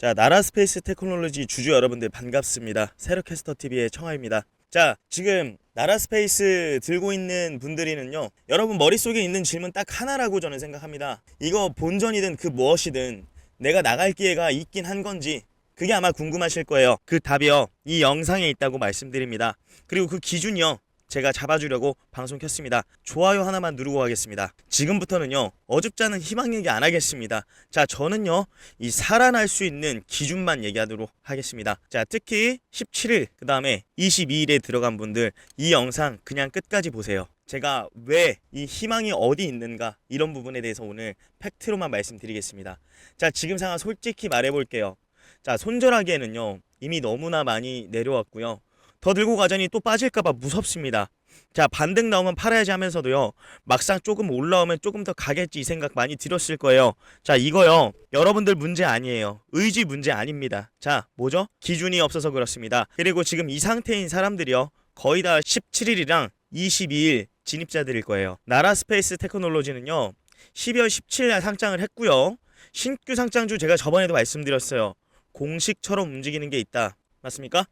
자, 나라 스페이스 테크놀로지 주주 여러분들 반갑습니다. 세로캐스터 TV의 청아입니다. 자, 지금 나라 스페이스 들고 있는 분들이는요. 여러분 머릿속에 있는 질문 딱 하나라고 저는 생각합니다. 이거 본전이든 그 무엇이든 내가 나갈 기회가 있긴 한 건지 그게 아마 궁금하실 거예요. 그 답이요. 이 영상에 있다고 말씀드립니다. 그리고 그 기준이요. 제가 잡아주려고 방송 켰습니다. 좋아요 하나만 누르고 가겠습니다. 지금부터는요, 어줍지 않은 희망 얘기 안 하겠습니다. 자, 저는요, 이 살아날 수 있는 기준만 얘기하도록 하겠습니다. 자, 특히 17일, 그 다음에 22일에 들어간 분들, 이 영상 그냥 끝까지 보세요. 제가 왜 이 희망이 어디 있는가, 이런 부분에 대해서 오늘 팩트로만 말씀드리겠습니다. 자, 지금 상황 솔직히 말해볼게요. 자, 손절하기에는요, 이미 너무나 많이 내려왔고요. 더 들고 가자니 또 빠질까봐 무섭습니다. 자, 반등 나오면 팔아야지 하면서도요, 막상 조금 올라오면 조금 더 가겠지 이 생각 많이 들었을 거예요. 자, 이거요, 여러분들 문제 아니에요. 의지 문제 아닙니다. 자, 뭐죠? 기준이 없어서 그렇습니다. 그리고 지금 이 상태인 사람들이요, 거의 다 17일이랑 22일 진입자들일 거예요. 나라 스페이스 테크놀로지는요, 12월 17일 날 상장을 했고요. 신규 상장주 제가 저번에도 말씀드렸어요. 공식처럼 움직이는 게 있다. 맞습니까?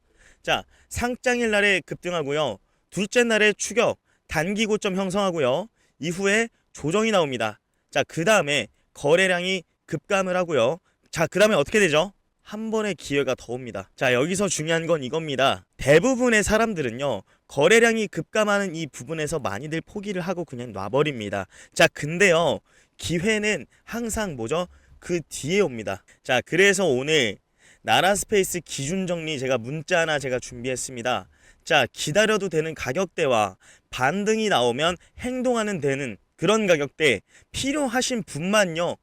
자, 상장일 날에 급등하고요. 둘째 날에 추격, 단기 고점 형성하고요. 이후에 조정이 나옵니다. 자, 그 다음에 거래량이 급감을 하고요. 자, 그 다음에 어떻게 되죠? 한 번의 기회가 더 옵니다. 자, 여기서 중요한 건 이겁니다. 대부분의 사람들은요, 거래량이 급감하는 이 부분에서 많이들 포기를 하고 그냥 놔버립니다. 자, 근데요, 기회는 항상 뭐죠? 그 뒤에 옵니다. 자, 그래서 오늘 나라 스페이스 기준 정리 제가 문자 하나 제가 준비했습니다. 자, 기다려도 되는 가격대와 반등이 나오면 행동하는 되는 그런 가격대 필요하신 분만요.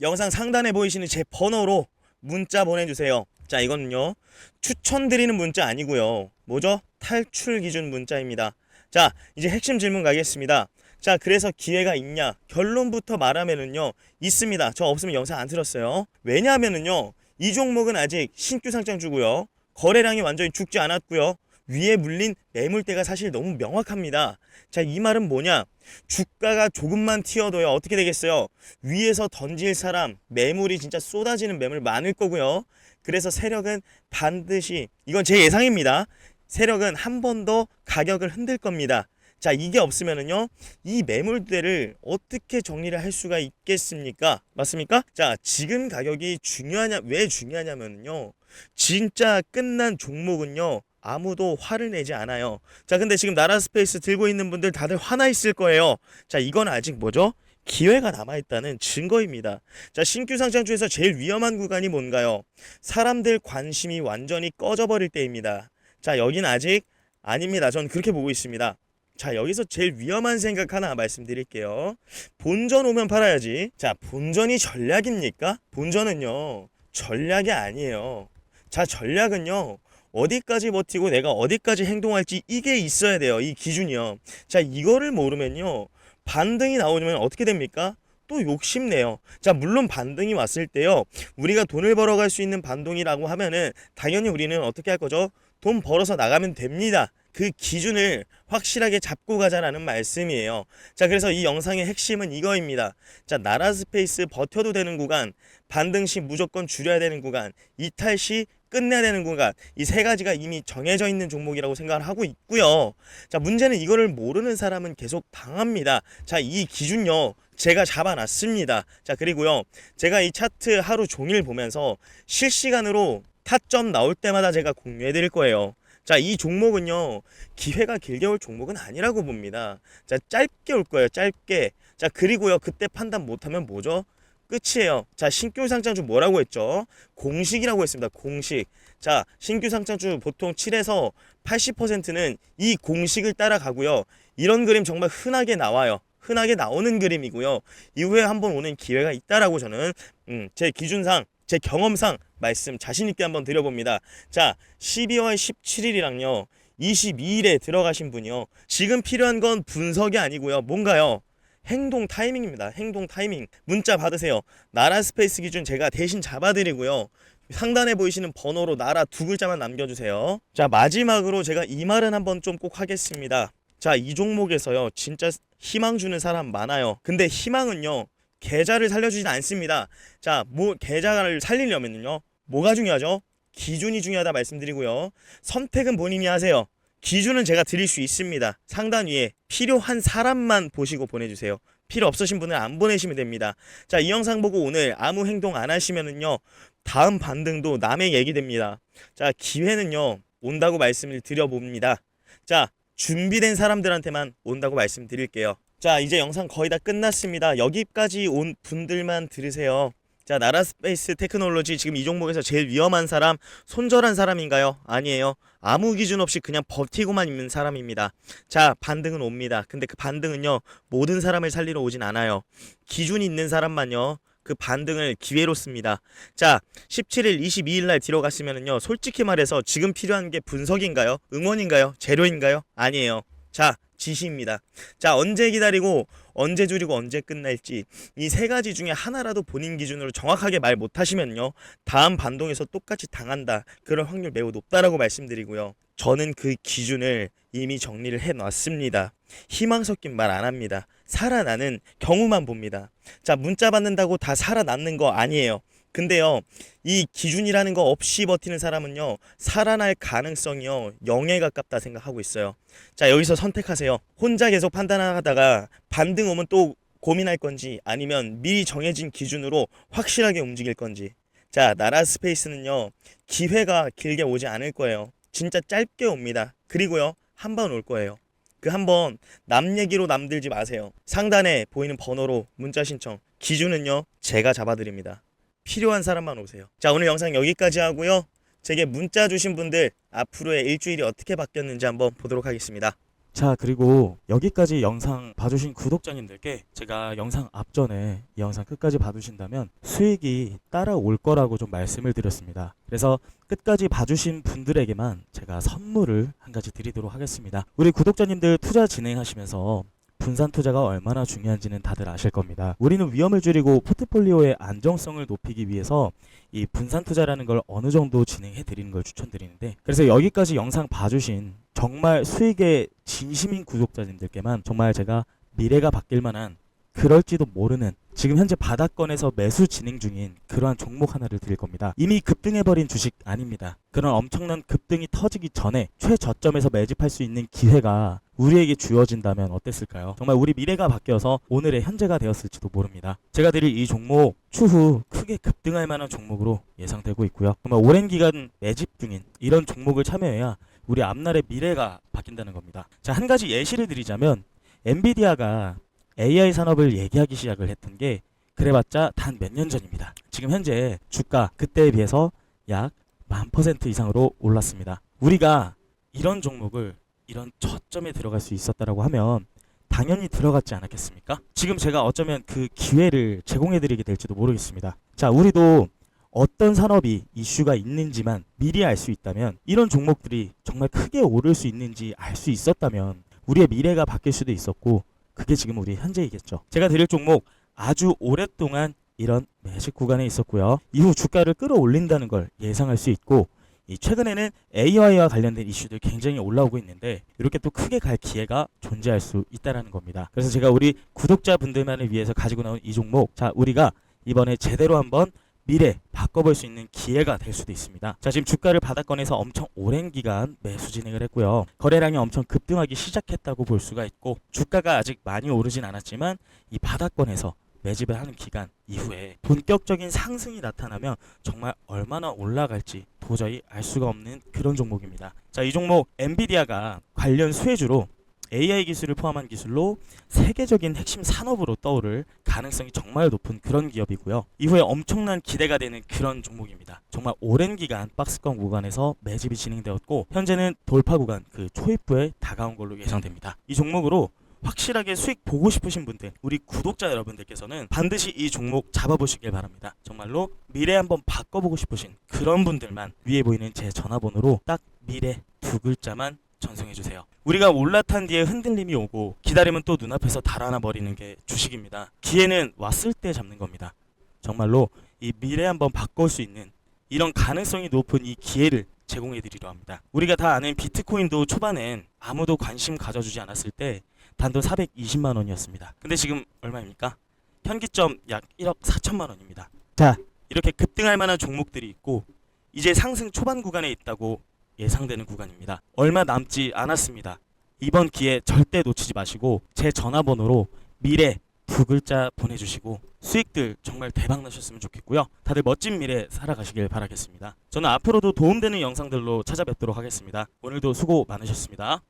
영상 상단에 보이시는 제 번호로 문자 보내주세요. 자, 이거는요. 추천드리는 문자 아니고요. 뭐죠? 탈출 기준 문자입니다. 자, 이제 핵심 질문 가겠습니다. 자, 그래서 기회가 있냐? 결론부터 말하면은요. 있습니다. 저 없으면 영상 안 틀었어요. 왜냐하면은요. 이 종목은 아직 신규 상장 주고요. 거래량이 완전히 죽지 않았고요. 위에 물린 매물대가 사실 너무 명확합니다. 자, 이 말은 뭐냐? 주가가 조금만 튀어도요. 어떻게 되겠어요? 위에서 던질 사람, 매물이 진짜 쏟아지는 매물 많을 거고요. 그래서 세력은 반드시 이건 제 예상입니다. 세력은 한 번 더 가격을 흔들 겁니다. 자, 이게 없으면은요, 이 매물대를 어떻게 정리를 할 수가 있겠습니까? 맞습니까? 자, 지금 가격이 중요하냐, 왜 중요하냐면요, 진짜 끝난 종목은요, 아무도 화를 내지 않아요. 자, 근데 지금 나라 스페이스 들고 있는 분들 다들 화나 있을 거예요. 자, 이건 아직 뭐죠? 기회가 남아있다는 증거입니다. 자, 신규 상장주에서 제일 위험한 구간이 뭔가요? 사람들 관심이 완전히 꺼져버릴 때입니다. 자, 여긴 아직 아닙니다. 전 그렇게 보고 있습니다. 자, 여기서 제일 위험한 생각 하나 말씀드릴게요. 본전 오면 팔아야지. 자, 본전이 전략입니까? 본전은요, 전략이 아니에요. 자, 전략은요, 어디까지 버티고 내가 어디까지 행동할지 이게 있어야 돼요. 이 기준이요. 자, 이거를 모르면요, 반등이 나오면 어떻게 됩니까? 또 욕심내요. 자, 물론 반등이 왔을 때요, 우리가 돈을 벌어갈 수 있는 반동이라고 하면은, 당연히 우리는 어떻게 할 거죠? 돈 벌어서 나가면 됩니다. 그 기준을 확실하게 잡고 가자라는 말씀이에요. 자, 그래서 이 영상의 핵심은 이거입니다. 자, 나라 스페이스 버텨도 되는 구간, 반등 시 무조건 줄여야 되는 구간, 이탈 시 끝내야 되는 구간, 이 세 가지가 이미 정해져 있는 종목이라고 생각을 하고 있고요. 자, 문제는 이거를 모르는 사람은 계속 당합니다. 자, 이 기준요. 제가 잡아놨습니다. 자, 그리고요. 제가 이 차트 하루 종일 보면서 실시간으로 타점 나올 때마다 제가 공유해 드릴 거예요. 자, 이 종목은요, 기회가 길게 올 종목은 아니라고 봅니다. 자, 짧게 올 거예요, 짧게. 자, 그리고요, 그때 판단 못하면 뭐죠? 끝이에요. 자, 신규 상장주 뭐라고 했죠? 공식이라고 했습니다, 공식. 자, 신규 상장주 보통 7에서 80%는 이 공식을 따라가고요. 이런 그림 정말 흔하게 나와요. 흔하게 나오는 그림이고요. 이후에 한번 오는 기회가 있다라고 저는 음, 제 기준상 제 경험상 말씀 자신 있게 한번 드려봅니다. 자, 12월 17일이랑요. 22일에 들어가신 분이요. 지금 필요한 건 분석이 아니고요. 뭔가요? 행동 타이밍입니다. 행동 타이밍. 문자 받으세요. 나라 스페이스 기준 제가 대신 잡아드리고요. 상단에 보이시는 번호로 나라 두 글자만 남겨주세요. 자, 마지막으로 제가 이 말은 한번 좀 꼭 하겠습니다. 자, 이 종목에서요. 진짜 희망 주는 사람 많아요. 근데 희망은요. 계좌를 살려주진 않습니다. 자, 뭐 계좌를 살리려면요. 뭐가 중요하죠? 기준이 중요하다 말씀드리고요. 선택은 본인이 하세요. 기준은 제가 드릴 수 있습니다. 상단 위에 필요한 사람만 보시고 보내주세요. 필요 없으신 분은 안 보내시면 됩니다. 자, 이 영상 보고 오늘 아무 행동 안 하시면은요, 다음 반등도 남의 얘기 됩니다. 자, 기회는요, 온다고 말씀을 드려봅니다. 자, 준비된 사람들한테만 온다고 말씀드릴게요. 자, 이제 영상 거의 다 끝났습니다. 여기까지 온 분들만 들으세요. 자, 나라스페이스 테크놀로지 지금 이 종목에서 제일 위험한 사람, 손절한 사람인가요? 아니에요. 아무 기준 없이 그냥 버티고만 있는 사람입니다. 자, 반등은 옵니다. 근데 그 반등은요, 모든 사람을 살리러 오진 않아요. 기준 있는 사람만요, 그 반등을 기회로 씁니다. 자, 17일, 22일 날 뒤로 갔으면은요, 솔직히 말해서 지금 필요한 게 분석인가요? 응원인가요? 재료인가요? 아니에요. 자, 지시입니다. 자, 언제 기다리고 언제 줄이고 언제 끝날지 이 세 가지 중에 하나라도 본인 기준으로 정확하게 말 못하시면요. 다음 반동에서 똑같이 당한다. 그럴 확률 매우 높다라고 말씀드리고요. 저는 그 기준을 이미 정리를 해 놨습니다. 희망 섞인 말 안 합니다. 살아나는 경우만 봅니다. 자 문자 받는다고 다 살아남는 거 아니에요 근데요 이 기준이라는 거 없이 버티는 사람은요 살아날 가능성이요 0에 가깝다 생각하고 있어요. 자 여기서 선택하세요. 혼자 계속 판단하다가 반등 오면 또 고민할 건지 아니면 미리 정해진 기준으로 확실하게 움직일 건지. 자 나라 스페이스는요 기회가 길게 오지 않을 거예요. 진짜 짧게 옵니다. 그리고요 한 번 올 거예요. 그 한 번 남 얘기로 남들지 마세요. 상단에 보이는 번호로 문자 신청. 기준은요 제가 잡아드립니다 필요한 사람만 오세요 자 오늘 영상 여기까지 하고요 제게 문자 주신 분들 앞으로의 일주일이 어떻게 바뀌었는지 한번 보도록 하겠습니다 자 그리고 여기까지 영상 봐주신 구독자님들께 제가 영상 앞전에 이 영상 끝까지 봐주신다면 수익이 따라올 거라고 좀 말씀을 드렸습니다. 그래서 끝까지 봐주신 분들에게만 제가 선물을 한 가지 드리도록 하겠습니다. 우리 구독자님들 투자 진행하시면서 분산 투자가 얼마나 중요한지는 다들 아실 겁니다. 우리는 위험을 줄이고 포트폴리오의 안정성을 높이기 위해서 이 분산 투자라는 걸 어느 정도 진행해 드리는 걸 추천드리는데 그래서 여기까지 영상 봐주신 정말 수익에 진심인 구독자님들께만 정말 제가 미래가 바뀔 만한 그럴지도 모르는 지금 현재 바닥권에서 매수 진행 중인 그러한 종목 하나를 드릴 겁니다. 이미 급등해버린 주식 아닙니다. 그런 엄청난 급등이 터지기 전에 최저점에서 매집할 수 있는 기회가 우리에게 주어진다면 어땠을까요? 정말 우리 미래가 바뀌어서 오늘의 현재가 되었을지도 모릅니다. 제가 드릴 이 종목 추후 크게 급등할 만한 종목으로 예상되고 있고요. 정말 오랜 기간 매집 중인 이런 종목을 참여해야 우리 앞날의 미래가 바뀐다는 겁니다. 자, 한 가지 예시를 드리자면 엔비디아가 AI 산업을 얘기하기 시작을 했던 게 그래봤자 단 몇 년 전입니다. 지금 현재 주가 그때에 비해서 약 만 퍼센트 이상으로 올랐습니다. 우리가 이런 종목을 이런 저점에 들어갈 수 있었다라고 하면 당연히 들어갔지 않았겠습니까? 지금 제가 어쩌면 그 기회를 제공해드리게 될지도 모르겠습니다. 자, 우리도 어떤 산업이 이슈가 있는지만 미리 알 수 있다면 이런 종목들이 정말 크게 오를 수 있는지 알 수 있었다면 우리의 미래가 바뀔 수도 있었고 그게 지금 우리 현재이겠죠. 제가 드릴 종목 아주 오랫동안 이런 매식 구간에 있었고요. 이후 주가를 끌어올린다는 걸 예상할 수 있고 이 최근에는 AI와 관련된 이슈들 굉장히 올라오고 있는데 이렇게 또 크게 갈 기회가 존재할 수 있다라는 겁니다. 그래서 제가 우리 구독자분들만을 위해서 가지고 나온 이 종목 자 우리가 이번에 제대로 한번 미래 바꿔볼 수 있는 기회가 될 수도 있습니다. 자 지금 주가를 바닥권에서 엄청 오랜 기간 매수 진행을 했고요. 거래량이 엄청 급등하기 시작했다고 볼 수가 있고 주가가 아직 많이 오르진 않았지만 이 바닥권에서 매집을 하는 기간 이후에 본격적인 상승이 나타나면 정말 얼마나 올라갈지 도저히 알 수가 없는 그런 종목입니다. 자, 이 종목 엔비디아가 관련 수혜주로 AI 기술을 포함한 기술로 세계적인 핵심 산업으로 떠오를 가능성이 정말 높은 그런 기업이고요. 이후에 엄청난 기대가 되는 그런 종목입니다. 정말 오랜 기간 박스권 구간에서 매집이 진행되었고 현재는 돌파 구간 그 초입부에 다가온 걸로 예상됩니다. 이 종목으로 확실하게 수익 보고 싶으신 분들, 우리 구독자 여러분들께서는 반드시 이 종목 잡아보시길 바랍니다. 정말로 미래 한번 바꿔보고 싶으신 그런 분들만 위에 보이는 제 전화번호로 딱 미래 두 글자만 전송해 주세요. 우리가 올라탄 뒤에 흔들림이 오고 기다리면 또 눈앞에서 달아나 버리는 게 주식입니다. 기회는 왔을 때 잡는 겁니다. 정말로 이 미래 한번 바꿀 수 있는 이런 가능성이 높은 이 기회를 제공해 드리려 합니다. 우리가 다 아는 비트코인도 초반엔 아무도 관심 가져주지 않았을 때 단돈 420만 원이었습니다. 근데 지금 얼마입니까? 현기점 약 1억 4천만 원입니다. 자, 이렇게 급등할 만한 종목들이 있고 이제 상승 초반 구간에 있다고 예상되는 구간입니다. 얼마 남지 않았습니다. 이번 기회 절대 놓치지 마시고 제 전화번호로 미래 두 글자 보내주시고 수익들 정말 대박 나셨으면 좋겠고요. 다들 멋진 미래 살아가시길 바라겠습니다. 저는 앞으로도 도움되는 영상들로 찾아뵙도록 하겠습니다. 오늘도 수고 많으셨습니다.